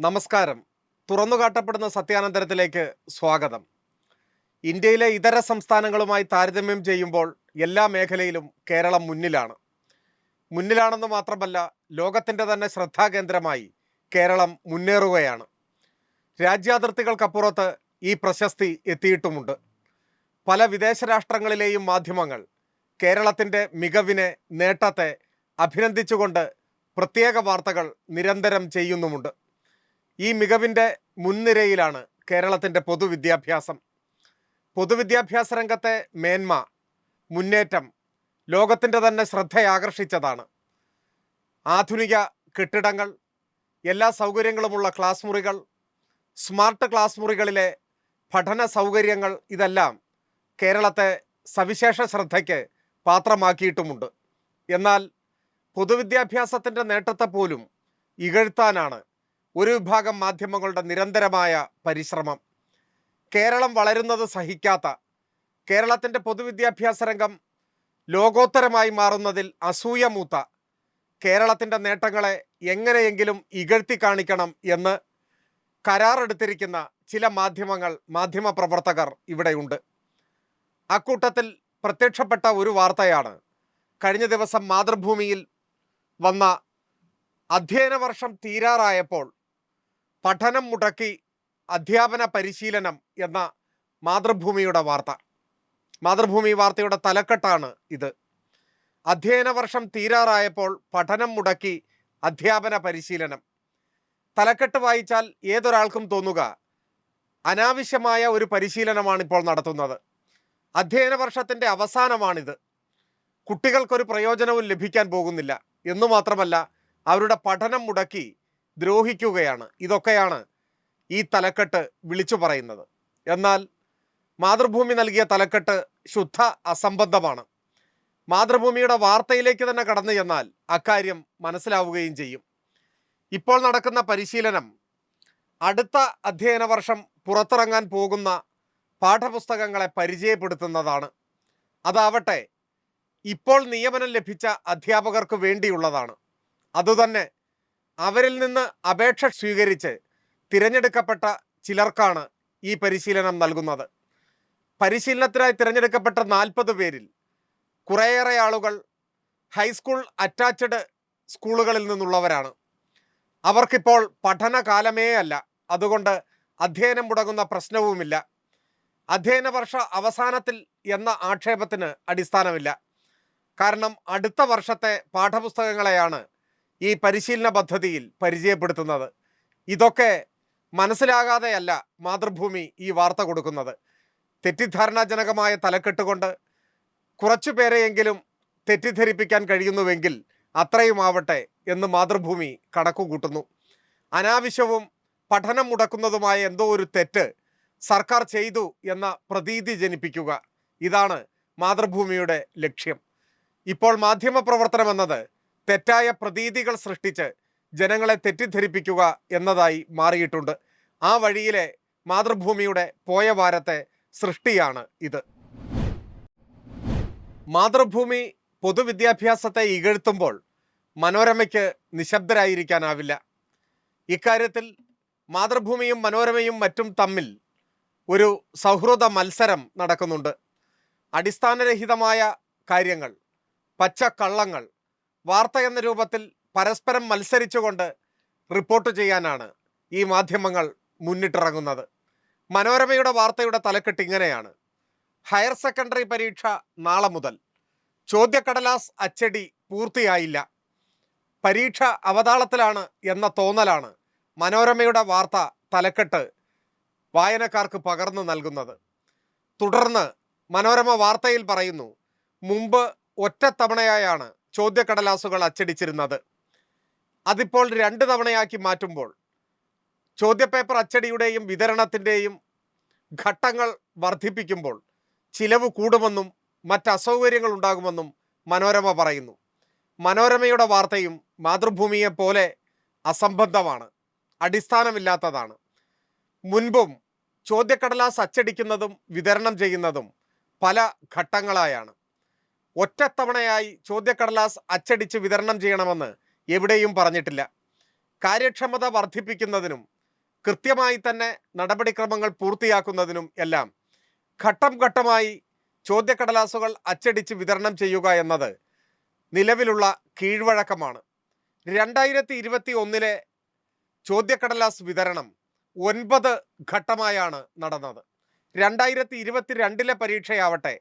നമസ്കാരം. തുറന്നു കാട്ടപ്പെടുന്ന സത്യാനന്തരത്തിലേക്ക് സ്വാഗതം. ഇന്ത്യയിലെ ഇതര സംസ്ഥാനങ്ങളുമായി താരതമ്യം ചെയ്യുമ്പോൾ എല്ലാ മേഖലയിലും കേരളം മുന്നിലാണ്. മുന്നിലാണെന്ന് മാത്രമല്ല ലോകത്തിന്റെ തന്നെ ശ്രദ്ധാകേന്ദ്രമായി കേരളം മുന്നേറുകയാണ്. രാജ്യാതിർത്തികൾക്കപ്പുറത്ത് ഈ പ്രശസ്തി എത്തിയിട്ടുമുണ്ട്. പല വിദേശ രാഷ്ട്രങ്ങളിലെയും മാധ്യമങ്ങൾ കേരളത്തിന്റെ മികവിനെ നേട്ടത്തെ അഭിനന്ദിച്ചുകൊണ്ട് പ്രത്യേക വാർത്തകൾ നിരന്തരം ചെയ്യുന്നുമുണ്ട്. ഈ മികവിന്റെ മുൻനിരയിലാണ് കേരളത്തിന്റെ പൊതുവിദ്യാഭ്യാസം. പൊതുവിദ്യാഭ്യാസ രംഗത്തെ മേന്മ മുന്നേറ്റം ലോകത്തിന്റെ തന്നെ ശ്രദ്ധയാകർഷിച്ചതാണ്. ആധുനിക കെട്ടിടങ്ങൾ എല്ലാ സൗകര്യങ്ങളുമുള്ള ക്ലാസ് മുറികൾ സ്മാർട്ട് ക്ലാസ് മുറികളിലെ പഠന സൗകര്യങ്ങൾ ഇതെല്ലാം കേരളത്തെ സവിശേഷ ശ്രദ്ധയ്ക്ക് പാത്രമാക്കിയിട്ടുമുണ്ട്. എന്നാൽ പൊതുവിദ്യാഭ്യാസത്തിന്റെ നേട്ടത്തെ പോലും ഇകഴ്ത്താനാണ് ഒരു വിഭാഗം മാധ്യമങ്ങളുടെ നിരന്തരമായ പരിശ്രമം. കേരളം വളരുന്നത് സഹിക്കാത്ത കേരളത്തിന്റെ പൊതുവിദ്യാഭ്യാസ രംഗം ലോകോത്തരമായി മാറുന്നതിൽ അസൂയ മൂത്ത കേരളത്തിന്റെ നേട്ടങ്ങളെ എങ്ങനെയെങ്കിലും ഇകഴ്ത്തി കാണിക്കണം എന്ന് കരാറെടുത്തിരിക്കുന്ന ചില മാധ്യമങ്ങൾ മാധ്യമ പ്രവർത്തകർ ഇവിടെയുണ്ട്. അക്കൂട്ടത്തിൽ പ്രത്യക്ഷപ്പെട്ട ഒരു വാർത്തയാണ്. കഴിഞ്ഞ ദിവസം മാതൃഭൂമിയിൽ വന്ന അധ്യയന വർഷം തീരാറായപ്പോൾ പഠനം മുടക്കി അധ്യാപന പരിശീലനം എന്ന മാതൃഭൂമിയുടെ വാർത്ത. മാതൃഭൂമി വാർത്തയുടെ തലക്കെട്ടാണ് ഇത്. അധ്യയന വർഷം തീരാറായപ്പോൾ പഠനം മുടക്കി അധ്യാപന പരിശീലനം. തലക്കെട്ട് വായിച്ചാൽ ഏതൊരാൾക്കും തോന്നുക അനാവശ്യമായ ഒരു പരിശീലനമാണ് ഇപ്പോൾ നടത്തുന്നത്. അധ്യയന വർഷത്തിന്റെ അവസാനമാണിത്. കുട്ടികൾക്കൊരു പ്രയോജനവും ലഭിക്കാൻ പോകുന്നില്ല. എന്നു മാത്രമല്ല അവരുടെ പഠനം മുടക്കി ദ്രോഹിക്കുകയാണ്. ഇതൊക്കെയാണ് ഈ തലക്കെട്ട് വിളിച്ചു പറയുന്നത്. എന്നാൽ മാതൃഭൂമി നൽകിയ തലക്കെട്ട് ശുദ്ധ അസംബന്ധമാണ്. മാതൃഭൂമിയുടെ വാർത്തയിലേക്ക് തന്നെ കടന്നു ചെന്നാൽ അക്കാര്യം മനസ്സിലാവുകയും ചെയ്യും. ഇപ്പോൾ നടക്കുന്ന പരിശീലനം അടുത്ത അധ്യയന വർഷം പുറത്തിറങ്ങാൻ പോകുന്ന പാഠപുസ്തകങ്ങളെ പരിചയപ്പെടുത്തുന്നതാണ്. അതാവട്ടെ ഇപ്പോൾ നിയമനം ലഭിച്ച അധ്യാപകർക്ക് വേണ്ടിയുള്ളതാണ്. അതുതന്നെ അവരിൽ നിന്ന് അപേക്ഷ സ്വീകരിച്ച് തിരഞ്ഞെടുക്കപ്പെട്ട ചിലർക്കാണ് ഈ പരിശീലനം നൽകുന്നത്. പരിശീലനത്തിനായി തിരഞ്ഞെടുക്കപ്പെട്ട നാൽപ്പത് പേരിൽ കുറേയേറെ ആളുകൾ ഹൈസ്കൂൾ അറ്റാച്ച്ഡ് സ്കൂളുകളിൽ നിന്നുള്ളവരാണ്. അവർക്കിപ്പോൾ പഠനകാലമേ അല്ല. അതുകൊണ്ട് അധ്യയനം മുടങ്ങുന്ന പ്രശ്നവുമില്ല. അധ്യയന വർഷ അവസാനത്തിൽ എന്ന ആക്ഷേപത്തിന് അടിസ്ഥാനമില്ല. കാരണം അടുത്ത വർഷത്തെ പാഠപുസ്തകങ്ങളെയാണ് ഈ പരിശീലന പദ്ധതിയിൽ പരിചയപ്പെടുത്തുന്നത്. ഇതൊക്കെ മനസ്സിലാകാതെയല്ല മാതൃഭൂമി ഈ വാർത്ത കൊടുക്കുന്നത്. തെറ്റിദ്ധാരണാജനകമായ തലക്കെട്ടുകൊണ്ട് കുറച്ചു പേരെയെങ്കിലും തെറ്റിദ്ധരിപ്പിക്കാൻ കഴിയുന്നുവെങ്കിൽ അത്രയുമാവട്ടെ എന്ന് മാതൃഭൂമി കണക്കുകൂട്ടുന്നു. അനാവശ്യവും പഠനം മുടക്കുന്നതുമായ എന്തോ ഒരു തെറ്റ് സർക്കാർ ചെയ്തു എന്ന പ്രതീതി ജനിപ്പിക്കുക. ഇതാണ് മാതൃഭൂമിയുടെ ലക്ഷ്യം. ഇപ്പോൾ മാധ്യമ പ്രവർത്തനം എന്നത് തെറ്റായ പ്രതീതികൾ സൃഷ്ടിച്ച് ജനങ്ങളെ തെറ്റിദ്ധരിപ്പിക്കുക എന്നതായി മാറിയിട്ടുണ്ട്. ആ വഴിയിലെ മാതൃഭൂമിയുടെ പോയ വാരത്തെ സൃഷ്ടിയാണ് ഇത്. മാതൃഭൂമി പൊതുവിദ്യാഭ്യാസത്തെ ഇകഴ്ത്തുമ്പോൾ മനോരമയ്ക്ക് നിശബ്ദരായിരിക്കാനാവില്ല. ഇക്കാര്യത്തിൽ മാതൃഭൂമിയും മനോരമയും മറ്റും തമ്മിൽ ഒരു സൗഹൃദ മത്സരം നടക്കുന്നുണ്ട്. അടിസ്ഥാനരഹിതമായ കാര്യങ്ങൾ പച്ചക്കള്ളങ്ങൾ വാർത്ത എന്ന രൂപത്തിൽ പരസ്പരം മത്സരിച്ചുകൊണ്ട് റിപ്പോർട്ട് ചെയ്യാനാണ് ഈ മാധ്യമങ്ങൾ മുന്നിട്ടിറങ്ങുന്നത്. മനോരമയുടെ വാർത്തയുടെ തലക്കെട്ട് ഇങ്ങനെയാണ്. ഹയർ സെക്കൻഡറി പരീക്ഷ നാളെ മുതൽ. ചോദ്യക്കടലാസ് അച്ചടി പൂർത്തിയായില്ല. പരീക്ഷ അവതാളത്തിലാണ് എന്ന തോന്നലാണ് മനോരമയുടെ വാർത്ത തലക്കെട്ട് വായനക്കാർക്ക് പകർന്നു നൽകുന്നത്. തുടർന്ന് മനോരമ വാർത്തയിൽ പറയുന്നു മുമ്പ് ഒറ്റത്തവണയായാണ് ചോദ്യക്കടലാസുകൾ അച്ചടിച്ചിരുന്നത്. അതിപ്പോൾ രണ്ട് തവണയാക്കി മാറ്റുമ്പോൾ ചോദ്യപേപ്പർ അച്ചടിയുടെയും വിതരണത്തിന്റെയും ഘട്ടങ്ങൾ വർദ്ധിപ്പിക്കുമ്പോൾ ചിലവ് കൂടുമെന്നും മറ്റ് അസൗകര്യങ്ങൾ ഉണ്ടാകുമെന്നും മനോരമ പറയുന്നു. മനോരമയുടെ വാർത്തയും മാതൃഭൂമിയെ പോലെ അസംബന്ധമാണ് അടിസ്ഥാനമില്ലാത്തതാണ്. മുൻപും ചോദ്യക്കടലാസ് അച്ചടിക്കുന്നതും വിതരണം ചെയ്യുന്നതും പല ഘട്ടങ്ങളായാണ്. ഒറ്റത്തവണയായി ചോദ്യക്കടലാസ് അച്ചടിച്ച് വിതരണം ചെയ്യണമെന്ന് എവിടെയും പറഞ്ഞിട്ടില്ല. കാര്യക്ഷമത വർദ്ധിപ്പിക്കുന്നതിനും കൃത്യമായി തന്നെ നടപടിക്രമങ്ങൾ പൂർത്തിയാക്കുന്നതിനും എല്ലാം ഘട്ടം ഘട്ടമായി ചോദ്യക്കടലാസുകൾ അച്ചടിച്ച് വിതരണം ചെയ്യുക എന്നത് നിലവിലുള്ള കീഴ്വഴക്കമാണ്. രണ്ടായിരത്തി ഇരുപത്തി ഒന്നിലെ ചോദ്യക്കടലാസ് വിതരണം ഒൻപത് ഘട്ടമായാണ് നടന്നത്. രണ്ടായിരത്തി ഇരുപത്തി രണ്ടിലെ പരീക്ഷയാവട്ടെ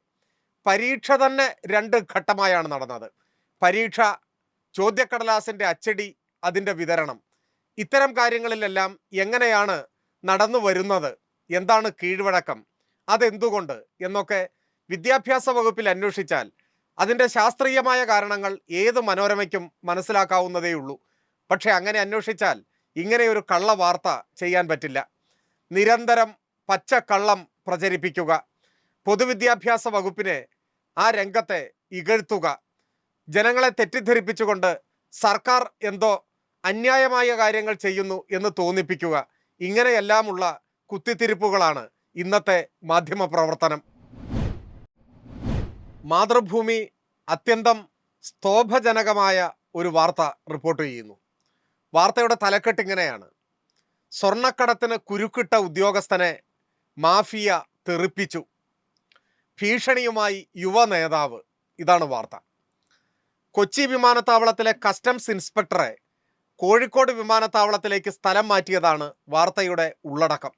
പരീക്ഷ തന്നെ രണ്ട് ഘട്ടമായാണ് നടന്നത്. പരീക്ഷ ചോദ്യക്കടലാസിന്റെ അച്ചടി അതിന്റെ വിതരണം. ഇത്തരം കാര്യങ്ങളിലെല്ലാം എങ്ങനെയാണ് നടന്നു വരുന്നത്? എന്താണ് കീഴ്വഴക്കം? അതെന്തുകൊണ്ട്? എന്നൊക്കെ വിദ്യാഭ്യാസ വകുപ്പിൽ അന്വേഷിച്ചാൽ അതിന്റെ ശാസ്ത്രീയമായ കാരണങ്ങൾ ഏത് മനോരമയ്ക്കും മനസ്സിലാക്കാവുന്നതേ ഉള്ളൂ. പക്ഷേ അങ്ങനെ അന്വേഷിച്ചാൽ ഇങ്ങനെയൊരു കള്ള വാർത്ത ചെയ്യാൻ പറ്റില്ല. നിരന്തരം പച്ചക്കള്ളം പ്രചരിപ്പിക്കുക പൊതുവിദ്യാഭ്യാസ വകുപ്പിനെ ആ രംഗത്തെ ഇകഴ്ത്തുക. ജനങ്ങളെ തെറ്റിദ്ധരിപ്പിച്ചുകൊണ്ട് സർക്കാർ എന്തോ അന്യായമായ കാര്യങ്ങൾ ചെയ്യുന്നു എന്ന് തോന്നിപ്പിക്കുക. ഇങ്ങനെയെല്ലാമുള്ള കുത്തിത്തിരിപ്പുകളാണ് ഇന്നത്തെ മാധ്യമ പ്രവർത്തനം മാതൃഭൂമി അത്യന്തം സ്തോഭജനകമായ ഒരു വാർത്ത റിപ്പോർട്ട് ചെയ്യുന്നു. വാർത്തയുടെ തലക്കെട്ട് ഇങ്ങനെയാണ്. സ്വർണക്കടത്തിന് കുരുക്കിട്ട ഉദ്യോഗസ്ഥനെ മാഫിയ തെറിപ്പിച്ചു. ഭീഷണിയുമായി യുവ നേതാവ്. ഇതാണ് വാർത്ത. കൊച്ചി വിമാനത്താവളത്തിലെ കസ്റ്റംസ് ഇൻസ്പെക്ടറെ കോഴിക്കോട് വിമാനത്താവളത്തിലേക്ക് സ്ഥലം മാറ്റിയതാണ് വാർത്തയുടെ ഉള്ളടക്കം.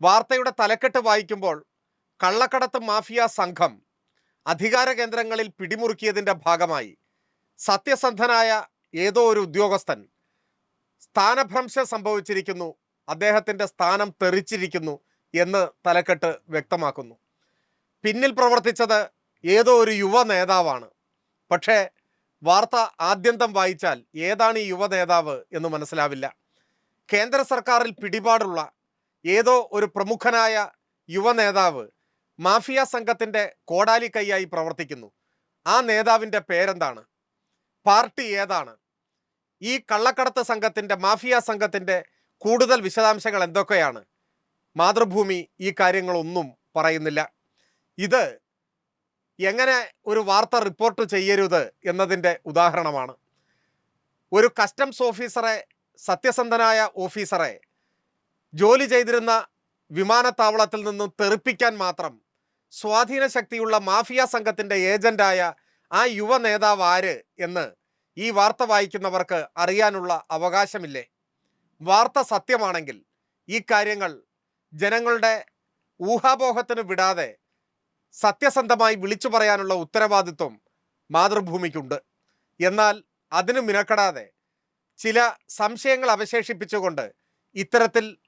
വാർത്തയുടെ തലക്കെട്ട് വായിക്കുമ്പോൾ കള്ളക്കടത്ത് മാഫിയ സംഘം അധികാര കേന്ദ്രങ്ങളിൽ പിടിമുറുക്കിയതിന്റെ ഭാഗമായി സത്യസന്ധനായ ഏതോ ഒരു ഉദ്യോഗസ്ഥൻ സ്ഥാനഭ്രംശം സംഭവിച്ചിരിക്കുന്നു അദ്ദേഹത്തിന്റെ സ്ഥാനം തെറിച്ചിരിക്കുന്നു എന്ന് തലക്കെട്ട് വ്യക്തമാക്കുന്നു. പിന്നിൽ പ്രവർത്തിച്ചത് ഏതോ ഒരു യുവ നേതാവാണ്. പക്ഷേ വാർത്ത ആദ്യന്തം വായിച്ചാൽ ഏതാണ് ഈ യുവ നേതാവ് എന്ന് മനസ്സിലാവില്ല. കേന്ദ്ര സർക്കാരിൽ പിടിപാടുള്ള ഏതോ ഒരു പ്രമുഖനായ യുവ നേതാവ് മാഫിയ സംഘത്തിന്റെ കോടാലി കൈയായി പ്രവർത്തിക്കുന്നു. ആ നേതാവിന്റെ പേരെന്താണ്? പാർട്ടി ഏതാണ്? ഈ കള്ളക്കടത്ത് സംഘത്തിന്റെ മാഫിയ സംഘത്തിന്റെ കൂടുതൽ വിശദാംശങ്ങൾ എന്തൊക്കെയാണ്? മാതൃഭൂമി ഈ കാര്യങ്ങളൊന്നും പറയുന്നില്ല. ഇത് എങ്ങനെ ഒരു വാർത്ത റിപ്പോർട്ട് ചെയ്യരുത് എന്നതിന്റെ ഉദാഹരണമാണ്. ഒരു കസ്റ്റംസ് ഓഫീസറെ സത്യസന്ധനായ ഓഫീസറെ ജോലി ചെയ്തിരുന്ന വിമാനത്താവളത്തിൽ നിന്നും തെറിപ്പിക്കാൻ മാത്രം സ്വാധീന ശക്തിയുള്ള മാഫിയ സംഘത്തിന്റെ ഏജന്റായ ആ യുവ നേതാവ് ആര് എന്ന് ഈ വാർത്ത വായിക്കുന്നവർക്ക് അറിയാനുള്ള അവകാശമില്ലേ? വാർത്ത സത്യമാണെങ്കിൽ ഈ കാര്യങ്ങൾ ജനങ്ങളുടെ ഊഹാപോഹത്തിന് വിടാതെ സത്യസന്ധമായി വിളിച്ചു പറയാനുള്ള ഉത്തരവാദിത്വം മാതൃഭൂമിക്കുണ്ട്. എന്നാൽ അതിന് മിനക്കെടാതെ ചില സംശയങ്ങൾ അവശേഷിപ്പിച്ചുകൊണ്ട് ഇത്തരത്തിൽ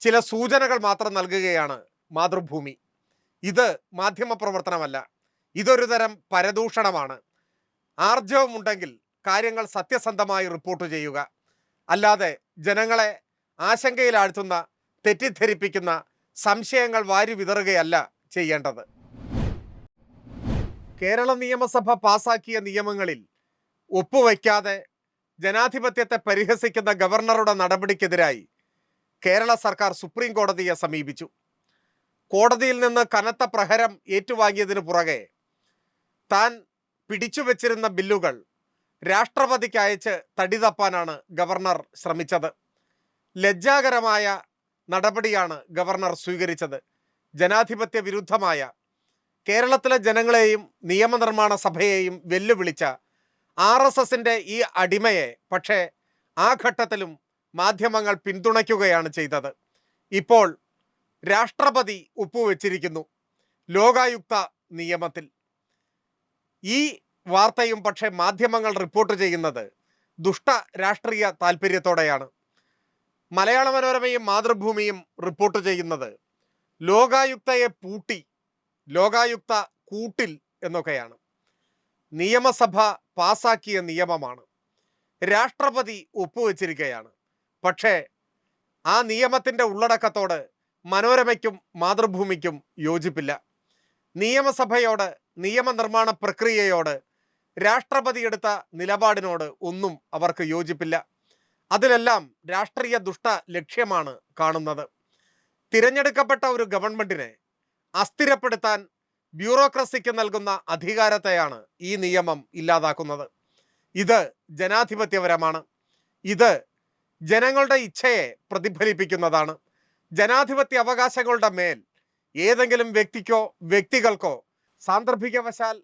ചില സൂചനകൾ മാത്രം നൽകുകയാണ് മാതൃഭൂമി. ഇത് മാധ്യമ പ്രവർത്തനമല്ല ഇതൊരു തരം പരദൂഷണമാണ്. ആർജവമുണ്ടെങ്കിൽ കാര്യങ്ങൾ സത്യസന്ധമായി റിപ്പോർട്ട് ചെയ്യുക. അല്ലാതെ ജനങ്ങളെ ആശങ്കയിലാഴ്ത്തുന്ന തെറ്റിദ്ധരിപ്പിക്കുന്ന സംശയങ്ങൾ വാരി വിതറുകയല്ല ചെയ്യേണ്ടത്. കേരള നിയമസഭ പാസാക്കിയ നിയമങ്ങളിൽ ഒപ്പുവയ്ക്കാതെ ജനാധിപത്യത്തെ പരിഹസിക്കുന്ന ഗവർണറുടെ നടപടിക്കെതിരായി കേരള സർക്കാർ സുപ്രീം കോടതിയെ സമീപിച്ചു. കോടതിയിൽ നിന്ന് കനത്ത പ്രഹരം ഏറ്റുവാങ്ങിയതിനു പുറകെ താൻ പിടിച്ചുവെച്ചിരുന്ന ബില്ലുകൾ രാഷ്ട്രപതിക്ക് അയച്ച് തടി തപ്പാനാണ് ഗവർണർ ശ്രമിച്ചത്. ലജ്ജാകരമായ നടപടിയാണ് ഗവർണർ സ്വീകരിച്ചത്. ജനാധിപത്യ വിരുദ്ധമായ കേരളത്തിലെ ജനങ്ങളെയും നിയമനിർമ്മാണ സഭയെയും വെല്ലുവിളിച്ച ആർ എസ് എസിന്റെ ഈ അടിമയെ പക്ഷേ ആ ഘട്ടത്തിലും മാധ്യമങ്ങൾ പിന്തുണയ്ക്കുകയാണ് ചെയ്തത്. ഇപ്പോൾ രാഷ്ട്രപതി ഒപ്പുവെച്ചിരിക്കുന്നു ലോകായുക്ത നിയമത്തിൽ. ഈ വാർത്തയും പക്ഷേ മാധ്യമങ്ങൾ റിപ്പോർട്ട് ചെയ്യുന്നത് ദുഷ്ട രാഷ്ട്രീയ താല്പര്യത്തോടെയാണ്. മലയാള മനോരമയും മാതൃഭൂമിയും റിപ്പോർട്ട് ചെയ്യുന്നത് ലോകായുക്തയെ പൂട്ടി ലോകായുക്ത കൂട്ടിൽ എന്നൊക്കെയാണ്. നിയമസഭ പാസാക്കിയ നിയമമാണ്. രാഷ്ട്രപതി ഒപ്പുവെച്ചിരിക്കുകയാണ് പക്ഷേ ആ നിയമത്തിന്റെ ഉള്ളടക്കത്തോട് മനോരമയ്ക്കും മാതൃഭൂമിക്കും യോജിപ്പില്ല. നിയമസഭയോട് നിയമനിർമ്മാണ പ്രക്രിയയോട് രാഷ്ട്രപതി എടുത്ത നിലപാടിനോട് ഒന്നും അവർക്ക് യോജിപ്പില്ല. അതിലെല്ലാം രാഷ്ട്രീയ ദുഷ്ട ലക്ഷ്യമാണ് കാണുന്നത്. തിരഞ്ഞെടുക്കപ്പെട്ട ഒരു ഗവൺമെന്റിനെ അസ്ഥിരപ്പെടുത്താൻ ബ്യൂറോക്രസിക്ക് നൽകുന്ന അധികാരത്തെയാണ് ഈ നിയമം ഇല്ലാതാക്കുന്നത്. ഇത് ജനാധിപത്യപരമാണ്. ഇത് ജനങ്ങളുടെ ഇച്ഛയെ പ്രതിഫലിപ്പിക്കുന്നതാണ്. ജനാധിപത്യ അവകാശങ്ങളുടെ മേൽ ഏതെങ്കിലും വ്യക്തിക്കോ വ്യക്തികൾക്കോ സാന്ദർഭികവശാൽ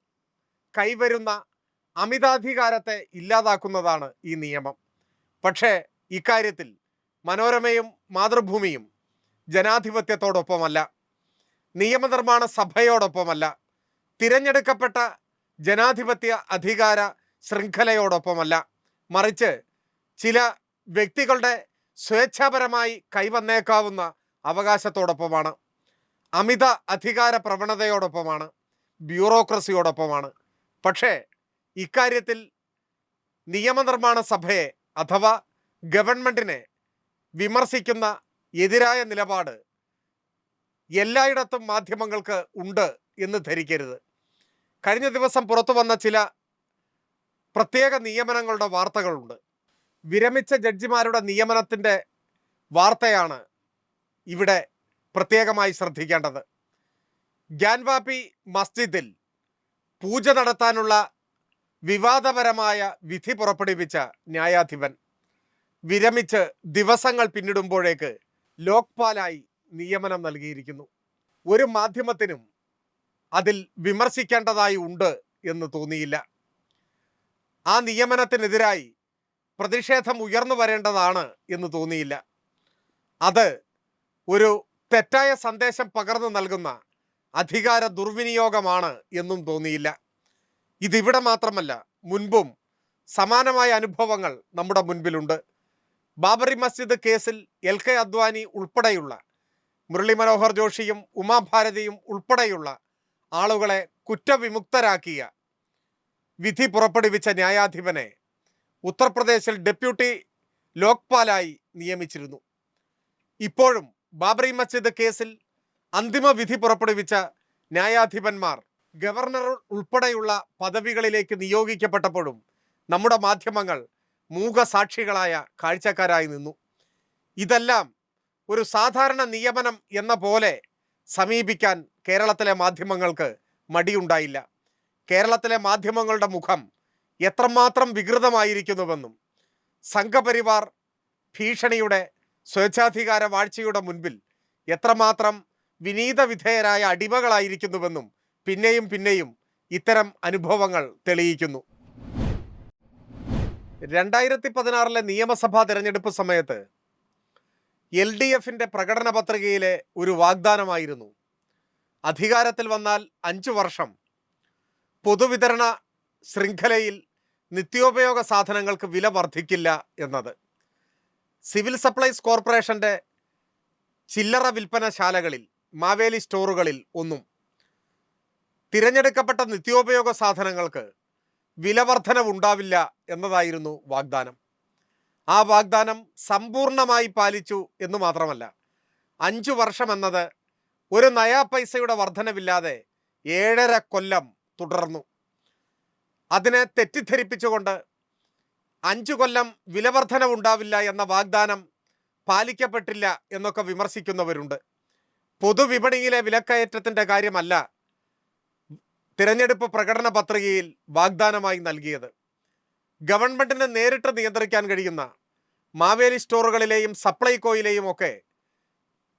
കൈവരുന്ന അമിതാധികാരത്തെ ഇല്ലാതാക്കുന്നതാണ് ഈ നിയമം. പക്ഷേ ഇക്കാര്യത്തിൽ മനോരമയും മാതൃഭൂമിയും ജനാധിപത്യത്തോടൊപ്പമല്ല. നിയമനിർമ്മാണ സഭയോടൊപ്പമല്ല തിരഞ്ഞെടുക്കപ്പെട്ട ജനാധിപത്യ അധികാര ശൃംഖലയോടൊപ്പമല്ല. മറിച്ച് ചില വ്യക്തികളുടെ സ്വേച്ഛാപരമായി കൈവന്നേക്കാവുന്ന അവകാശത്തോടൊപ്പമാണ്. അമിത അധികാര പ്രവണതയോടൊപ്പമാണ്. ബ്യൂറോക്രസിയോടൊപ്പമാണ്. പക്ഷേ ഇക്കാര്യത്തിൽ നിയമനിർമ്മാണ സഭയെ അഥവാ ഗവൺമെന്റിനെ വിമർശിക്കുന്ന എതിരായ നിലപാട് എല്ലായിടത്തും മാധ്യമങ്ങൾക്ക് ഉണ്ട് എന്ന് ധരിക്കരുത്. കഴിഞ്ഞ ദിവസം പുറത്തു വന്ന ചില പ്രത്യേക നിയമനങ്ങളുടെ വാർത്തകളുണ്ട്. വിരമിച്ച ജഡ്ജിമാരുടെ നിയമനത്തിന്റെ വാർത്തയാണ് ഇവിടെ പ്രത്യേകമായി ശ്രദ്ധിക്കേണ്ടത്. ഗ്യാൻവാപി മസ്ജിദിൽ പൂജ നടത്താനുള്ള വിവാദപരമായ വിധി പുറപ്പെടുവിച്ച ന്യായാധിപൻ വിരമിച്ച് ദിവസങ്ങൾ പിന്നിടുമ്പോഴേക്ക് ലോക്പാലായി നിയമനം നൽകിയിരിക്കുന്നു. ഒരു മാധ്യമത്തിനും അതിൽ വിമർശിക്കേണ്ടതായി ഉണ്ട് എന്ന് തോന്നിയില്ല. ആ നിയമനത്തിനെതിരായി പ്രതിഷേധം ഉയർന്നു വരേണ്ടതാണ് എന്ന് തോന്നിയില്ല. അത് ഒരു തെറ്റായ സന്ദേശം പകർന്നു നൽകുന്ന അധികാര ദുർവിനിയോഗമാണ് എന്നും തോന്നിയില്ല. ഇതിവിടെ മാത്രമല്ല മുൻപും സമാനമായ അനുഭവങ്ങൾ നമ്മുടെ മുൻപിലുണ്ട്. ബാബറി മസ്ജിദ് കേസിൽ എൽ കെ അദ്വാനി ഉൾപ്പെടെയുള്ള മുരളി മനോഹർ ജോഷിയും ഉമാഭാരതിയും ഉൾപ്പെടെയുള്ള ആളുകളെ കുറ്റവിമുക്തരാക്കിയ വിധി പുറപ്പെടുവിച്ച ന്യായാധിപനെ ഉത്തർപ്രദേശിൽ ഡെപ്യൂട്ടി ലോക്പാലായി നിയമിച്ചിരുന്നു. ഇപ്പോഴും ബാബറി മസ്ജിദ് കേസിൽ അന്തിമ വിധി പുറപ്പെടുവിച്ച ന്യായാധിപന്മാർ ഗവർണർ ഉൾപ്പെടെയുള്ള പദവികളിലേക്ക് നിയോഗിക്കപ്പെട്ടപ്പോഴും നമ്മുടെ മാധ്യമങ്ങൾ മൂക സാക്ഷികളായ കാഴ്ചക്കാരായി നിന്നു. ഇതെല്ലാം ഒരു സാധാരണ നിയമനം എന്ന പോലെ സമീപിക്കാൻ കേരളത്തിലെ മാധ്യമങ്ങൾക്ക് മടിയുണ്ടായില്ല. കേരളത്തിലെ മാധ്യമങ്ങളുടെ മുഖം എത്രമാത്രം വികൃതമായിരിക്കുന്നുവെന്നും സംഘപരിവാർ ഭീഷണിയുടെ സ്വേച്ഛാധികാര വാഴ്ചയുടെ മുൻപിൽ എത്രമാത്രം വിനീത വിധേയരായ അടിമകളായിരിക്കുന്നുവെന്നും പിന്നെയും പിന്നെയും ഇത്തരം അനുഭവങ്ങൾ തെളിയിക്കുന്നു. രണ്ടായിരത്തി പതിനാറിലെ നിയമസഭാ തെരഞ്ഞെടുപ്പ് സമയത്ത് എൽ ഡി എഫിന്റെ പ്രകടന പത്രികയിലെ ഒരു വാഗ്ദാനമായിരുന്നു. അധികാരത്തിൽ വന്നാൽ അഞ്ചു വർഷം പൊതുവിതരണ ശൃംഖലയിൽ നിത്യോപയോഗ സാധനങ്ങൾക്ക് വില വർദ്ധിക്കില്ല എന്നത്. സിവിൽ സപ്ലൈസ് കോർപ്പറേഷന്റെ ചില്ലറ വിൽപ്പനശാലകളിൽ മാവേലി സ്റ്റോറുകളിൽ ഒന്നും തിരഞ്ഞെടുക്കപ്പെട്ട നിത്യോപയോഗ സാധനങ്ങൾക്ക് വിലവർധനവുണ്ടാവില്ല എന്നതായിരുന്നു വാഗ്ദാനം. ആ വാഗ്ദാനം സമ്പൂർണമായി പാലിച്ചു എന്ന് മാത്രമല്ല അഞ്ചു വർഷം എന്നത് ഒരു നയാ പൈസയുടെ വർധനവില്ലാതെ ഏഴര കൊല്ലം തുടർന്നു. അതിനെ തെറ്റിദ്ധരിപ്പിച്ചുകൊണ്ട് അഞ്ചു കൊല്ലം വിലവർധനവുണ്ടാവില്ല എന്ന വാഗ്ദാനം പാലിക്കപ്പെട്ടില്ല എന്നൊക്കെ വിമർശിക്കുന്നവരുണ്ട്. പൊതുവിപണിയിലെ വിലക്കയറ്റത്തിന്റെ കാര്യമല്ല തിരഞ്ഞെടുപ്പ് പ്രകടന പത്രികയിൽ വാഗ്ദാനമായി നൽകിയത്. ഗവൺമെന്റിനെ നേരിട്ട് നിയന്ത്രിക്കാൻ കഴിയുന്ന മാവേലി സ്റ്റോറുകളിലെയും സപ്ലൈകോയിലെയും ഒക്കെ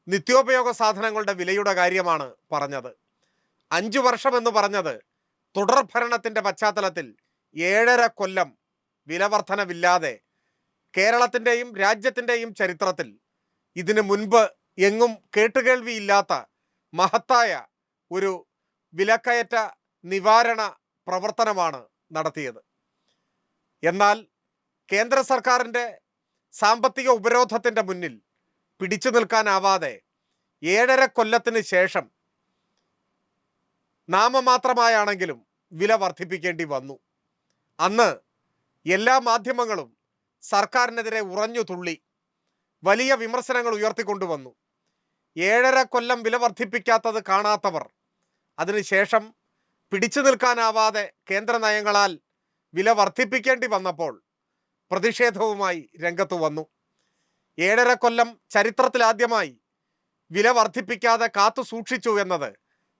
നിത്യോപയോഗ സാധനങ്ങളുടെ വിലയുടെ കാര്യമാണ് പറഞ്ഞത്. അഞ്ചു വർഷമെന്ന് പറഞ്ഞത് തുടർ ഭരണത്തിന്റെ പശ്ചാത്തലത്തിൽ ഏഴര കൊല്ലം വിലവർധനവില്ലാതെ കേരളത്തിന്റെയും രാജ്യത്തിന്റെയും ചരിത്രത്തിൽ ഇതിന് മുൻപ് എങ്ങും കേട്ടുകേൾവിയില്ലാത്ത മഹത്തായ ഒരു വിലക്കയറ്റ നിവാരണ പ്രവർത്തനമാണ് നടത്തിയത്. എന്നാൽ കേന്ദ്ര സർക്കാരിന്റെ സാമ്പത്തിക ഉപരോധത്തിന്റെ മുന്നിൽ പിടിച്ചു നിൽക്കാനാവാതെ ഏഴര കൊല്ലത്തിന് ശേഷം നാമമാത്രമായാണെങ്കിലും വില വർദ്ധിപ്പിക്കേണ്ടി വന്നു. അന്ന് എല്ലാ മാധ്യമങ്ങളും സർക്കാരിനെതിരെ ഉറഞ്ഞു തുള്ളി വലിയ വിമർശനങ്ങൾ ഉയർത്തിക്കൊണ്ടുവന്നു ഏഴര കൊല്ലം വില വർദ്ധിപ്പിക്കാത്തത് കാണാത്തവർ അതിനുശേഷം പിടിച്ചു നിൽക്കാനാവാതെ കേന്ദ്ര നയങ്ങളാൽ വില വർദ്ധിപ്പിക്കേണ്ടി വന്നപ്പോൾ പ്രതിഷേധവുമായി രംഗത്തു വന്നു. ഏഴര കൊല്ലം ചരിത്രത്തിലാദ്യമായി വില വർദ്ധിപ്പിക്കാതെ കാത്തു സൂക്ഷിച്ചു എന്നത്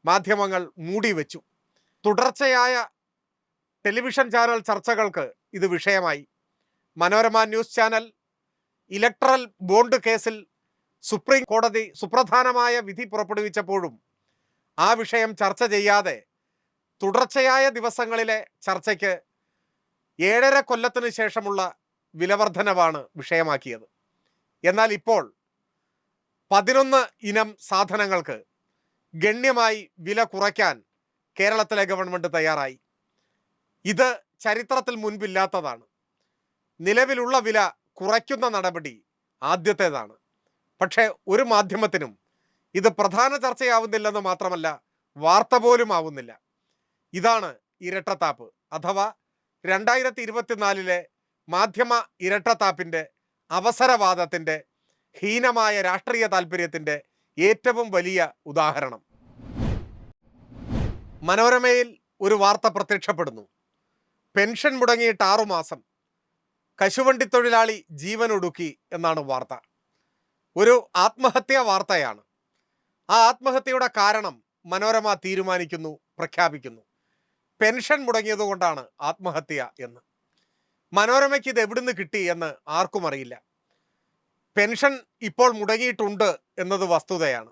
മാധ്യമങ്ങൾ മൂടിവെച്ചു. തുടർച്ചയായ ടെലിവിഷൻ ചാനൽ ചർച്ചകൾക്ക് ഇത് വിഷയമായി. Manorama news channel electoral bond കേസിൽ സുപ്രീം കോടതി സുപ്രധാനമായ വിധി പുറപ്പെടുവിച്ചപ്പോഴും ആ വിഷയം ചർച്ച ചെയ്യാതെ തുടർച്ചയായ ദിവസങ്ങളിലെ ചർച്ചയ്ക്ക് ഏഴര കൊല്ലത്തിന് ശേഷമുള്ള വിലവർധനവാണ് വിഷയമാക്കിയത്. എന്നാൽ ഇപ്പോൾ പതിനൊന്ന് ഇനം സാധനങ്ങൾക്ക് ഗണ്യമായി വില കുറയ്ക്കാൻ കേരളത്തിലെ ഗവൺമെന്റ് തയ്യാറായി. ഇത് ചരിത്രത്തിൽ മുൻപില്ലാത്തതാണ്. നിലവിലുള്ള വില കുറയ്ക്കുന്ന നടപടി ആദ്യത്തേതാണ്. പക്ഷേ ഒരു മാധ്യമത്തിനും ഇത് പ്രധാന ചർച്ചയാവുന്നില്ലെന്ന് മാത്രമല്ല വാർത്ത പോലും ആവുന്നില്ല. ഇതാണ് ഇരട്ടത്താപ്പ്. അഥവാ രണ്ടായിരത്തി ഇരുപത്തിനാലിലെ മാധ്യമ ഇരട്ടത്താപ്പിന്റെ അവസരവാദത്തിന്റെ ഹീനമായ രാഷ്ട്രീയ താല്പര്യത്തിന്റെ ഏറ്റവും വലിയ ഉദാഹരണം. മനോരമയിൽ ഒരു വാർത്ത പ്രത്യക്ഷപ്പെടുന്നു. പെൻഷൻ മുടങ്ങിയിട്ട് ആറുമാസം കശുവണ്ടി തൊഴിലാളി ജീവൻ ജീവനൊടുക്കി എന്നാണ് വാർത്ത. ഒരു ആത്മഹത്യാ വാർത്തയാണ്. ആ ആത്മഹത്യയുടെ കാരണം മനോരമ തീരുമാനിക്കുന്നു പ്രഖ്യാപിക്കുന്നു. പെൻഷൻ മുടങ്ങിയതുകൊണ്ടാണ് ആത്മഹത്യ എന്ന്. മനോരമയ്ക്ക് ഇത് എവിടുന്ന് കിട്ടി എന്ന് ആർക്കും അറിയില്ല. പെൻഷൻ ഇപ്പോൾ മുടങ്ങിയിട്ടുണ്ട് എന്നത് വസ്തുതയാണ്.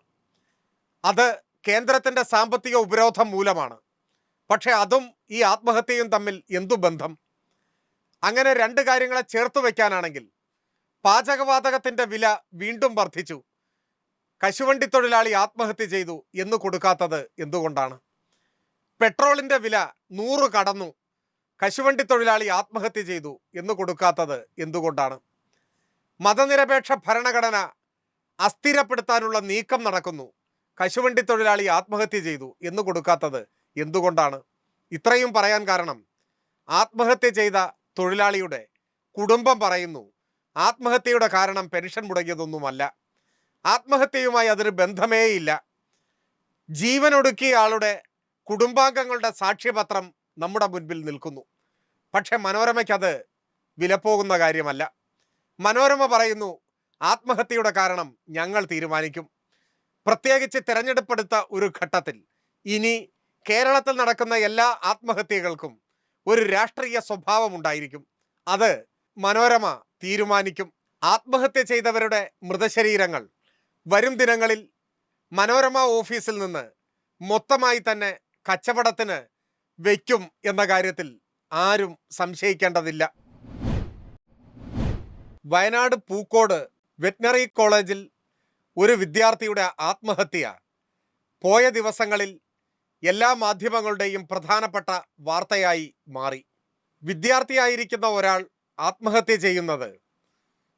അത് കേന്ദ്രത്തിന്റെ സാമ്പത്തിക ഉപരോധം മൂലമാണ്. പക്ഷേ അതും ഈ ആത്മഹത്യയും തമ്മിൽ എന്തു ബന്ധം? അങ്ങനെ രണ്ട് കാര്യങ്ങളെ ചേർത്ത് വയ്ക്കാനാണെങ്കിൽ പാചകവാതകത്തിന്റെ വില വീണ്ടും വർദ്ധിച്ചു. കശുവണ്ടി തൊഴിലാളി ആത്മഹത്യ ചെയ്തു എന്ന് കൊടുക്കാത്തത് എന്തുകൊണ്ടാണ്? പെട്രോളിന്റെ വില നൂറ് കടന്നു. കശുവണ്ടി തൊഴിലാളി ആത്മഹത്യ ചെയ്തു എന്ന് കൊടുക്കാത്തത് എന്തുകൊണ്ടാണ്? മതനിരപേക്ഷ ഭരണഘടന അസ്ഥിരപ്പെടുത്താനുള്ള നീക്കം നടക്കുന്നു. കശുവണ്ടി തൊഴിലാളി ആത്മഹത്യ ചെയ്തു എന്ന് കൊടുക്കാത്തത് എന്തുകൊണ്ടാണ്? ഇത്രയും പറയാൻ കാരണം ആത്മഹത്യ ചെയ്ത തൊഴിലാളിയുടെ കുടുംബം പറയുന്നു ആത്മഹത്യയുടെ കാരണം പെൻഷൻ മുടങ്ങിയതൊന്നുമല്ല. ആത്മഹത്യയുമായി അതൊരു ബന്ധമേയില്ല. ജീവനൊടുക്കിയ ആളുടെ കുടുംബാംഗങ്ങളുടെ സാക്ഷ്യപത്രം നമ്മുടെ മുൻപിൽ നിൽക്കുന്നു. പക്ഷെ മനോരമയ്ക്കത് വിലപ്പോകുന്ന കാര്യമല്ല. മനോരമ പറയുന്നു ആത്മഹത്യയുടെ കാരണം ഞങ്ങൾ തീരുമാനിക്കും. പ്രത്യേകിച്ച് തിരഞ്ഞെടുപ്പെടുത്ത ഒരു ഘട്ടത്തിൽ ഇനി കേരളത്തിൽ നടക്കുന്ന എല്ലാ ആത്മഹത്യകൾക്കും ഒരു രാഷ്ട്രീയ സ്വഭാവം ഉണ്ടായിരിക്കും. അത് മനോരമ തീരുമാനിക്കും. ആത്മഹത്യ ചെയ്തവരുടെ മൃതശരീരങ്ങൾ വരും ദിനങ്ങളിൽ മനോരമ ഓഫീസിൽ നിന്ന് മൊത്തമായി തന്നെ കച്ചവടത്തിന് വയ്ക്കും എന്ന കാര്യത്തിൽ ആരും സംശയിക്കേണ്ടതില്ല. വയനാട് പൂക്കോട് വെറ്റിനറി കോളേജിൽ ഒരു വിദ്യാർത്ഥിയുടെ ആത്മഹത്യ. പോയ ദിവസങ്ങളിൽ എല്ലാ മാധ്യമങ്ങളുടെയും പ്രധാനപ്പെട്ട വാർത്തയായി മാറി. വിദ്യാർത്ഥിയായിരിക്കുന്ന ഒരാൾ ആത്മഹത്യ ചെയ്യുന്നത്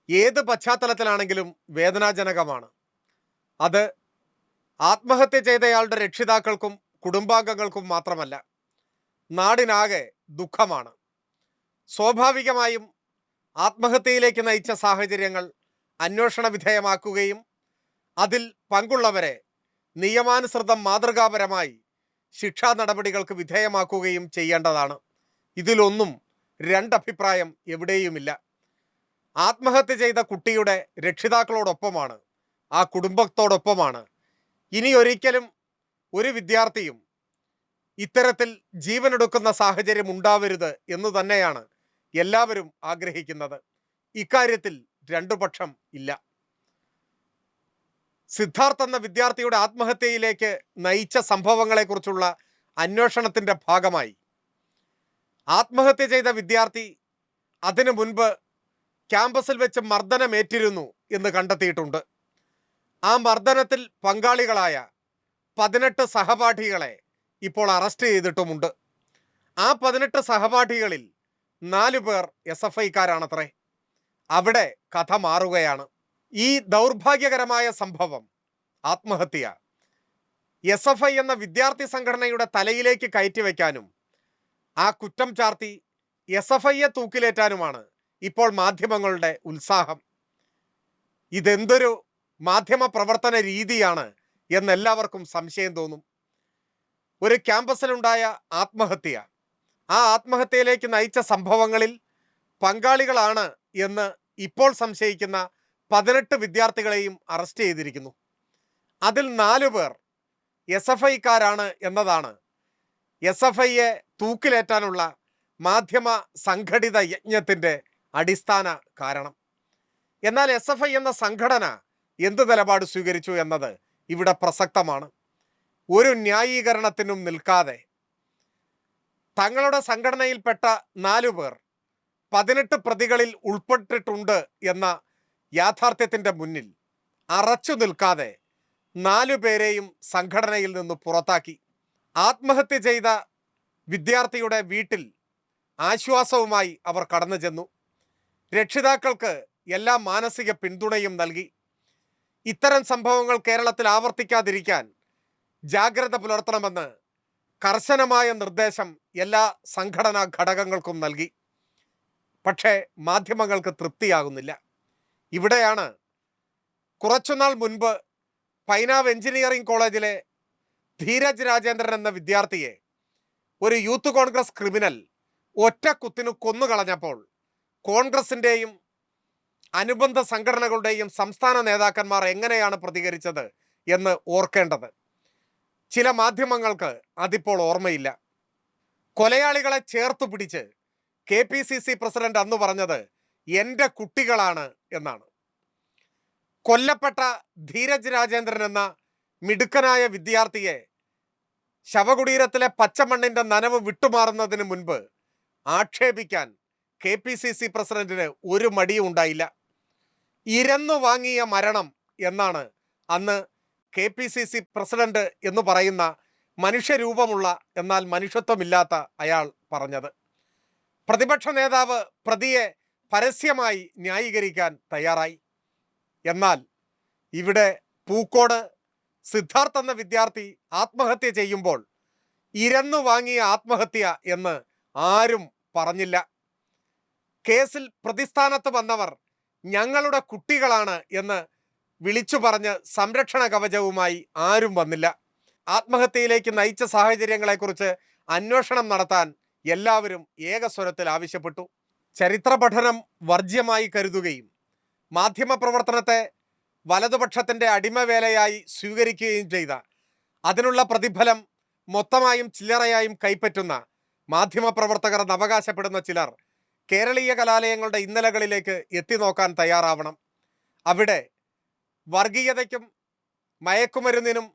ഏത് പശ്ചാത്തലത്തിലാണെങ്കിലും വേദനാജനകമാണ്. അത് ആത്മഹത്യ ചെയ്തയാളുടെ രക്ഷിതാക്കൾക്കും കുടുംബാംഗങ്ങൾക്കും മാത്രമല്ല നാടിനാകെ ദുഃഖമാണ്. സ്വാഭാവികമായും ആത്മഹത്യയിലേക്ക് നയിച്ച സാഹചര്യങ്ങൾ അന്വേഷണ വിധേയമാക്കുകയും അതിൽ പങ്കുള്ളവരെ നിയമാനുസൃതം മാതൃകാപരമായി ശിക്ഷാ നടപടികൾക്ക് വിധേയമാക്കുകയും ചെയ്യേണ്ടതാണ്. ഇതിലൊന്നും രണ്ടഭിപ്രായം എവിടെയുമില്ല. ആത്മഹത്യ ചെയ്ത കുട്ടിയുടെ രക്ഷിതാക്കളോടൊപ്പമാണ് ആ കുടുംബത്തോടൊപ്പമാണ്. ഇനി ഒരിക്കലും ഒരു വിദ്യാർത്ഥിയും ഇത്തരത്തിൽ ജീവനെടുക്കുന്ന സാഹചര്യം ഉണ്ടാവരുത് എന്ന് തന്നെയാണ് എല്ലാവരും ആഗ്രഹിക്കുന്നത്. ഇക്കാര്യത്തിൽ രണ്ടു പക്ഷം ഇല്ല. സിദ്ധാർത്ഥ് എന്ന വിദ്യാർത്ഥിയുടെ ആത്മഹത്യയിലേക്ക് നയിച്ച സംഭവങ്ങളെക്കുറിച്ചുള്ള അന്വേഷണത്തിന്റെ ഭാഗമായി. ആത്മഹത്യ ചെയ്ത വിദ്യാർത്ഥി അതിനു മുൻപ് ക്യാമ്പസിൽ വെച്ച് മർദ്ദനമേറ്റിരുന്നു എന്ന് കണ്ടെത്തിയിട്ടുണ്ട്. ആ മർദ്ദനത്തിൽ പങ്കാളികളായ പതിനെട്ട് സഹപാഠികളെ ഇപ്പോൾ അറസ്റ്റ് ചെയ്തിട്ടുമുണ്ട്. ആ പതിനെട്ട് സഹപാഠികളിൽ നാലു പേർ എസ് എഫ് ഐക്കാരാണത്രേ. അവിടെ കഥ മാറുകയാണ്. ഈ ദൗർഭാഗ്യകരമായ സംഭവം ആത്മഹത്യ എസ് എഫ് ഐ എന്ന വിദ്യാർത്ഥി സംഘടനയുടെ തലയിലേക്ക് കയറ്റിവെക്കാനും ആ കുറ്റം ചാർത്തി എസ് എഫ് ഐയെ തൂക്കിലേറ്റാനുമാണ് ഇപ്പോൾ മാധ്യമങ്ങളുടെ ഉത്സാഹം. ഇതെന്തൊരു മാധ്യമ പ്രവർത്തന രീതിയാണ് എന്നെല്ലാവർക്കും സംശയം തോന്നും. ഒരു ക്യാമ്പസിലുണ്ടായ ആത്മഹത്യ. ആ ആത്മഹത്യയിലേക്ക് നയിച്ച സംഭവങ്ങളിൽ പങ്കാളികളാണ് എന്ന് ഇപ്പോൾ സംശയിക്കുന്ന പതിനെട്ട് വിദ്യാർത്ഥികളെയും അറസ്റ്റ് ചെയ്തിരിക്കുന്നു. അതിൽ നാലു പേർ എസ് എഫ് ഐക്കാരാണ് എന്നതാണ്. എസ് എഫ് ഐയെ തൂക്കിലേറ്റാനുള്ള മാധ്യമ സംഘടിത യജ്ഞത്തിന്റെ അടിസ്ഥാന കാരണം. എന്നാൽ എസ് എഫ് ഐ എന്ന സംഘടന എന്ത് നിലപാട് സ്വീകരിച്ചു എന്നത് ഇവിടെ പ്രസക്തമാണ്. ഒരു ന്യായീകരണത്തിനും നിൽക്കാതെ തങ്ങളുടെ സംഘടനയിൽപ്പെട്ട നാലു പേർ പതിനെട്ട് പ്രതികളിൽ ഉൾപ്പെട്ടിട്ടുണ്ട് എന്ന യാഥാർത്ഥ്യത്തിന്റെ മുന്നിൽ അറച്ചു നിൽക്കാതെ നാലു പേരെയും സംഘടനയിൽ നിന്ന് പുറത്താക്കി. ആത്മഹത്യ ചെയ്ത വിദ്യാർത്ഥിയുടെ വീട്ടിൽ ആശ്വാസവുമായി അവർ കടന്നു ചെന്നു. രക്ഷിതാക്കൾക്ക് എല്ലാ മാനസിക പിന്തുണയും നൽകി. ഇത്തരം സംഭവങ്ങൾ കേരളത്തിൽ ആവർത്തിക്കാതിരിക്കാൻ ജാഗ്രത പുലർത്തണമെന്ന് കർശനമായ നിർദ്ദേശം എല്ലാ സംഘടനാ ഘടകങ്ങൾക്കും നൽകി. പക്ഷേ മാധ്യമങ്ങൾക്ക് തൃപ്തിയാകുന്നില്ല. ഇവിടെയാണ് കുറച്ചുനാൾ മുൻപ് പൈനാവ് എഞ്ചിനീയറിംഗ് കോളേജിലെ ധീരജ് രാജേന്ദ്രൻ എന്ന വിദ്യാർത്ഥിയെ ഒരു യൂത്ത് കോൺഗ്രസ് ക്രിമിനൽ ഒറ്റ കുത്തിനു കൊന്നുകളഞ്ഞപ്പോൾ കോൺഗ്രസിന്റെയും അനുബന്ധ സംഘടനകളുടെയും സംസ്ഥാന നേതാക്കന്മാർ എങ്ങനെയാണ് പ്രതികരിച്ചത് എന്ന് ഓർക്കേണ്ടത്. ചില മാധ്യമങ്ങൾക്ക് അതിപ്പോൾ ഓർമ്മയില്ല. കൊലയാളികളെ ചേർത്ത് പിടിച്ച് K P C C president അന്ന് പറഞ്ഞത് എന്റെ കുട്ടികളാണ് എന്നാണ്. കൊല്ലപ്പെട്ട ധീരജ് രാജേന്ദ്രൻ എന്ന മിടുക്കനായ വിദ്യാർത്ഥിയെ ശവകുടീരത്തിലെ പച്ചമണ്ണിന്റെ നനവ് വിട്ടുമാറുന്നതിന് മുൻപ് ആക്ഷേപിക്കാൻ കെ പി സി സി പ്രസിഡന്റിന് ഒരു മടിയും ഉണ്ടായില്ല. ഇരന്നു വാങ്ങിയ മരണം എന്നാണ് അന്ന് K P C C president എന്ന് പറയുന്ന മനുഷ്യരൂപമുള്ള എന്നാൽ മനുഷ്യത്വമില്ലാത്ത അയാൾ പറഞ്ഞത്. പ്രതിപക്ഷ നേതാവ് പ്രതിയെ പരസ്യമായി ന്യായീകരിക്കാൻ തയ്യാറായി. എന്നാൽ ഇവിടെ പൂക്കോട് സിദ്ധാർത്ഥ് എന്ന വിദ്യാർത്ഥി ആത്മഹത്യ ചെയ്യുമ്പോൾ ഇരന്നു വാങ്ങിയ ആത്മഹത്യ എന്ന് ആരും പറഞ്ഞില്ല. കേസിൽ പ്രതിസ്ഥാനത്ത് വന്നവർ ഞങ്ങളുടെ കുട്ടികളാണ് എന്ന് വിളിച്ചു പറഞ്ഞ് സംരക്ഷണ കവചവുമായി ആരും വന്നില്ല. ആത്മഹത്യയിലേക്ക് നയിച്ച സാഹചര്യങ്ങളെക്കുറിച്ച് അന്വേഷണം നടത്താൻ എല്ലാവരും ഏകസ്വരത്തിൽ ആവശ്യപ്പെട്ടു. ചരിത്ര പഠനം വർജ്യമായി കരുതുകയും മാധ്യമപ്രവർത്തനത്തെ വലതുപക്ഷത്തിന്റെ അടിമവേലയായി സ്വീകരിക്കുകയും ചെയ്ത അതിനുള്ള പ്രതിഫലം മൊത്തമായും ചില്ലറയായും കൈപ്പറ്റുന്ന മാധ്യമപ്രവർത്തകർ അവകാശപ്പെടുന്ന ചിലർ കേരളീയ കലാലയങ്ങളുടെ ഇന്നലകളിലേക്ക് എത്തി നോക്കാൻ തയ്യാറാവണം. അവിടെ വർഗീയതയ്ക്കും മയക്കുമരുന്നിനും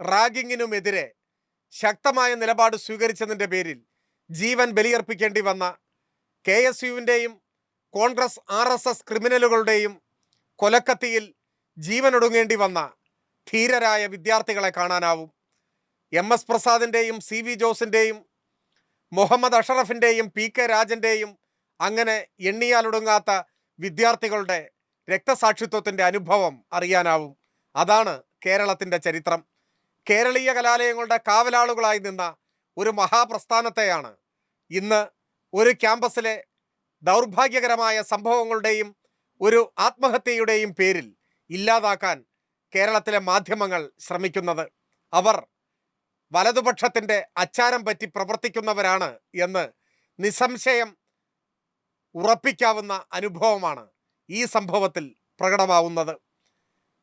റാഗിങ്ങിനുമെതിരെ ശക്തമായ നിലപാട് സ്വീകരിച്ചതിന്റെ പേരിൽ ജീവൻ ബലിയർപ്പിക്കേണ്ടി വന്ന കെ എസ് യുവിന്റെയും കോൺഗ്രസ് ആർ എസ് എസ് ക്രിമിനലുകളുടെയും കൊലക്കത്തിയിൽ ജീവനൊടുങ്ങേണ്ടി വന്ന ധീരരായ വിദ്യാർത്ഥികളെ കാണാനാവും. എം എസ് പ്രസാദിന്റെയും സി വി ജോസിന്റെയും മുഹമ്മദ് അഷറഫിന്റെയും പി കെ രാജന്റെയും അങ്ങനെ എണ്ണിയാലൊടുങ്ങാത്ത വിദ്യാർത്ഥികളുടെ രക്തസാക്ഷിത്വത്തിന്റെ അനുഭവം അറിയാനാവും. അതാണ് കേരളത്തിന്റെ ചരിത്രം. കേരളീയ കലാലയങ്ങളുടെ കാവലാളുകളായി നിന്ന ഒരു മഹാപ്രസ്ഥാനത്തെയാണ് ഇന്ന് ഒരു ക്യാമ്പസിലെ ദൗർഭാഗ്യകരമായ സംഭവങ്ങളുടെയും ഒരു ആത്മഹത്യയുടെയും പേരിൽ ഇല്ലാതാക്കാൻ കേരളത്തിലെ മാധ്യമങ്ങൾ ശ്രമിക്കുന്നത്. അവർ വലതുപക്ഷത്തിന്റെ അച്ചാരം പറ്റി പ്രവർത്തിക്കുന്നവരാണ് എന്ന് നിസ്സംശയം ഉറപ്പിക്കാവുന്ന അനുഭവമാണ്. ഈ സംഭവത്തിൽ പ്രകടമാവുന്നത്.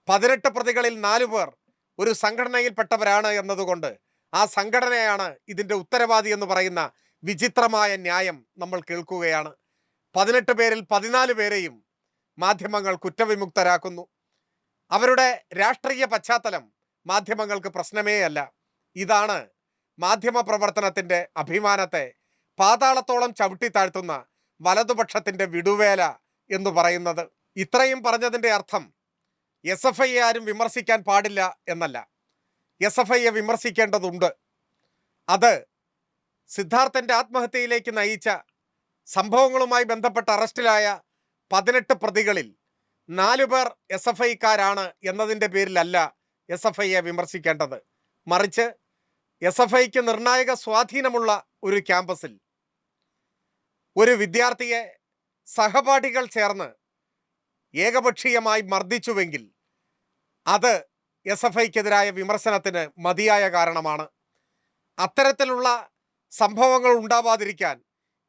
പതിനെട്ട് പ്രതികളിൽ നാലു പേർ ഒരു സംഘടനയിൽപ്പെട്ടവരാണ് എന്നതുകൊണ്ട് ആ സംഘടനയാണ് ഇതിന്റെ ഉത്തരവാദി എന്ന് പറയുന്ന വിചിത്രമായ ന്യായം നമ്മൾ കേൾക്കുകയാണ്. പതിനെട്ട് പേരിൽ പതിനാല് പേരെയും മാധ്യമങ്ങൾ കുറ്റവിമുക്തരാക്കുന്നു. അവരുടെ രാഷ്ട്രീയ പശ്ചാത്തലം മാധ്യമങ്ങൾക്ക് പ്രശ്നമേ അല്ല. ഇതാണ് മാധ്യമ പ്രവർത്തനത്തിന്റെ അഭിമാനത്തെ പാതാളത്തോളം ചവിട്ടി താഴ്ത്തുന്ന വലതുപക്ഷത്തിന്റെ വിടുവേല എന്ന് പറയുന്നത്. ഇത്രയും പറഞ്ഞതിന്റെ അർത്ഥം എസ് എഫ് ഐയെ ആരും വിമർശിക്കാൻ പാടില്ല എന്നല്ല. എസ് എഫ് ഐയെ വിമർശിക്കേണ്ടതുണ്ട്. അത് സിദ്ധാർത്ഥന്റെ ആത്മഹത്യയിലേക്ക് നയിച്ച സംഭവങ്ങളുമായി ബന്ധപ്പെട്ട് അറസ്റ്റിലായ പതിനെട്ട് പ്രതികളിൽ നാലു പേർ എസ് എഫ് ഐക്കാരാണ് എന്നതിന്റെ പേരിലല്ല എസ് എഫ് ഐയെ വിമർശിക്കേണ്ടത്. മറിച്ച് എസ് എഫ് ഐക്ക് നിർണായക സ്വാധീനമുള്ള ഒരു ക്യാമ്പസിൽ ഒരു വിദ്യാർത്ഥിയെ സഹപാഠികൾ ചേർന്ന് ഏകപക്ഷീയമായി മർദ്ദിച്ചുവെങ്കിൽ അത് എസ് എഫ് ഐക്കെതിരായ വിമർശനത്തിന് മതിയായ കാരണമാണ്. അത്തരത്തിലുള്ള സംഭവങ്ങൾ ഉണ്ടാവാതിരിക്കാൻ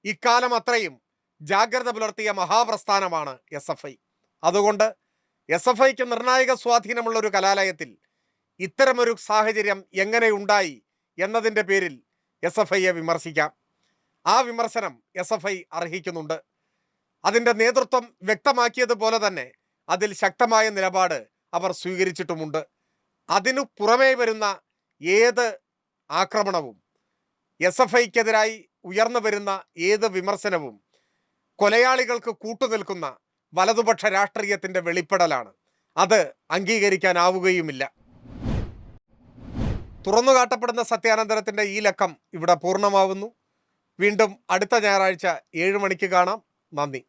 ഇക്കാലം അത്രയും ജാഗ്രത പുലർത്തിയ മഹാപ്രസ്ഥാനമാണ് എസ് എഫ് ഐ. അതുകൊണ്ട് എസ് എഫ് ഐക്ക് നിർണായക സ്വാധീനമുള്ള ഒരു കലാലയത്തിൽ ഇത്തരമൊരു സാഹചര്യം എങ്ങനെ ഉണ്ടായി എന്നതിന്റെ പേരിൽ എസ് എഫ് ഐയെ വിമർശിക്കാം. ആ വിമർശനം എസ് എഫ് ഐ അർഹിക്കുന്നുണ്ട്. അതിന്റെ നേതൃത്വം വ്യക്തമാക്കിയതുപോലെ തന്നെ അതിൽ ശക്തമായ നിലപാട് അവർ സ്വീകരിച്ചിട്ടുമുണ്ട്. അതിനു പുറമേ വരുന്ന ഏത് ആക്രമണവും എസ് എഫ് ഐക്കെതിരായി ഉയർന്നു വരുന്ന ഏത് വിമർശനവും കൊലയാളികൾക്ക് കൂട്ടുനിൽക്കുന്ന വലതുപക്ഷ രാഷ്ട്രീയത്തിന്റെ വെളിപ്പെടലാണ്. അത് അംഗീകരിക്കാനാവുകയുമില്ല. തുറന്നു കാട്ടപ്പെടുന്ന സത്യാനന്തരത്തിന്റെ ഈ ലക്കം ഇവിടെ പൂർണമാവുന്നു. വീണ്ടും അടുത്ത ഞായറാഴ്ച ഏഴ് മണിക്ക് കാണാം. നന്ദി.